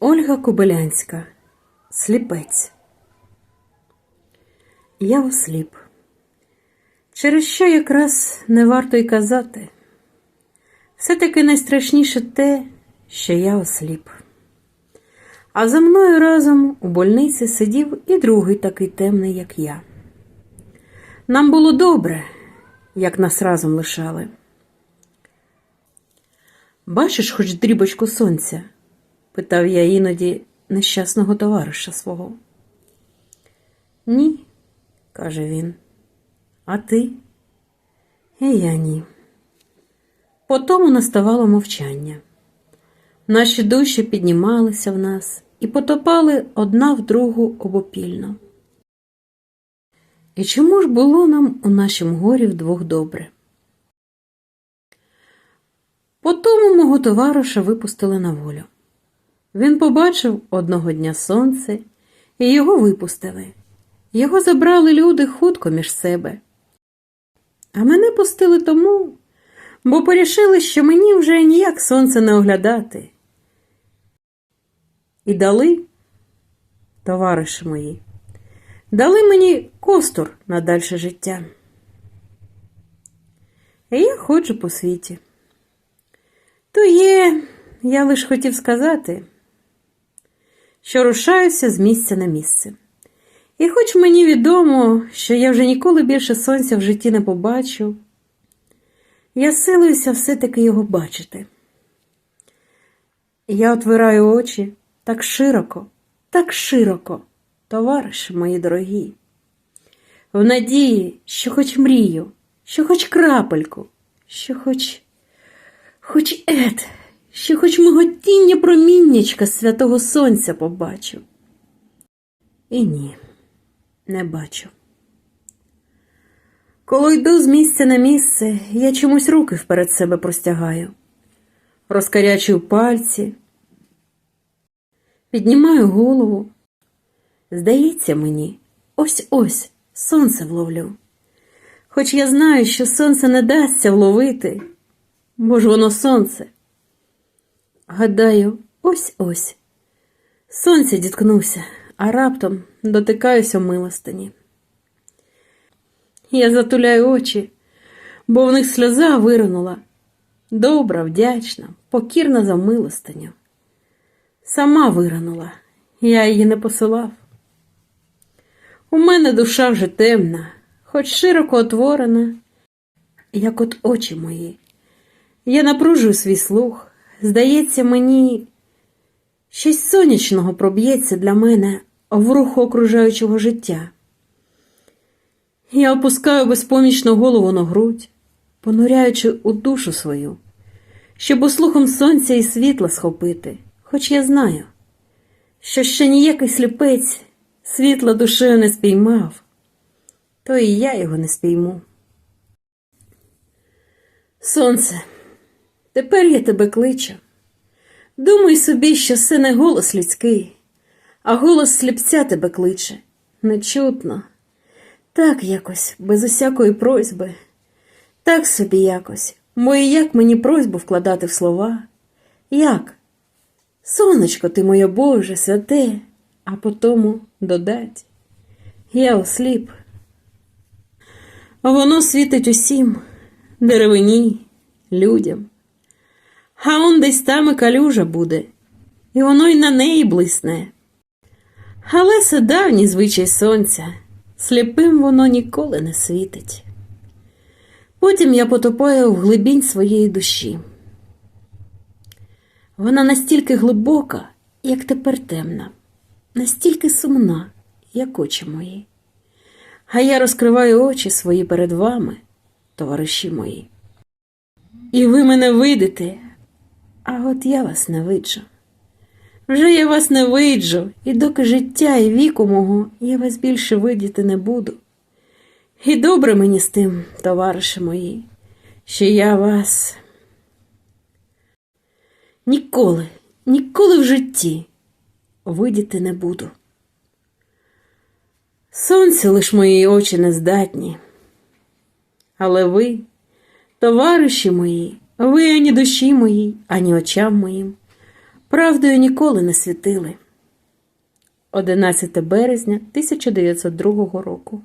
Ольга Кобилянська, сліпець. Я осліп. Через що якраз не варто й казати. Все-таки найстрашніше те, що я осліп. А за мною разом у больниці сидів і другий такий темний, як я. Нам було добре, як нас разом лишали. Бачиш хоч дрібочку сонця? Питав я іноді нещасного товариша свого. Ні, каже він. А ти? І я ні. Потому наставало мовчання. Наші душі піднімалися в нас і потопали одна в другу обопільно. І чому ж було нам у нашім горі вдвох добре? Потому мого товариша випустили на волю. Він побачив одного дня сонце, і його випустили. Його забрали люди хутко між себе. А мене пустили тому, бо порішили, що мені вже ніяк сонце не оглядати. І дали, товариші мої, дали мені костур на дальше життя. І я ходжу по світі. То є, я лиш хотів сказати, що рушаюся з місця на місце. І хоч мені відомо, що я вже ніколи більше сонця в житті не побачу, я силуюся все-таки його бачити. Я отвираю очі так широко, так широко, товариші мої дорогі, в надії, що хоч мрію, що хоч крапельку, що хоч, хоч ет, що хоч миготіння проміннячка святого сонця побачу. І ні, не бачу. Коли йду з місця на місце, я чомусь руки вперед себе простягаю, розкарячую пальці, піднімаю голову. Здається мені, ось-ось сонце вловлю. Хоч я знаю, що сонце не дасться вловити, бо ж воно сонце. Гадаю, ось-ось. Сонце діткнувся, а раптом дотикаюся милостині. Я затуляю очі, бо в них сльоза виринула. Добра, вдячна, покірна за милостиню. Сама виринула, я її не посилав. У мене душа вже темна, хоч широко отворена, як от очі мої. Я напружую свій слух. Здається, мені щось сонячного проб'ється для мене в руху окружаючого життя. Я опускаю безпомічну голову на грудь, понуряючи у душу свою, щоб услухом сонця і світла схопити, хоч я знаю, що ще ніякий сліпець світла душею не спіймав, то і я його не спійму. Сонце, тепер я тебе кличу. Думай собі, що це не голос людський, а голос сліпця тебе кличе, нечутно. Так якось, без усякої просьби, так собі якось, і як мені просьбу вкладати в слова? Як? Сонечко ти моє Боже, святе, а потому додать. Я осліп. Воно світить усім, деревині, людям. А он десь там і калюжа буде, і воно й на неї блисне. Але це давній звичай сонця, сліпим воно ніколи не світить. Потім я потопаю в глибінь своєї душі. Вона настільки глибока, як тепер темна, настільки сумна, як очі мої. А я розкриваю очі свої перед вами, товариші мої. І ви мене видите, а от я вас не виджу. Вже я вас не виджу, і доки життя і віку мого я вас більше видіти не буду. І добре мені з тим, товариші мої, що я вас ніколи, ніколи в житті видіти не буду. Сонце лиш мої очі не здатні. Але ви, товариші мої, ви ані душі моїй, ані очам моїм, правдою ніколи не світили. 11 березня 1902 року.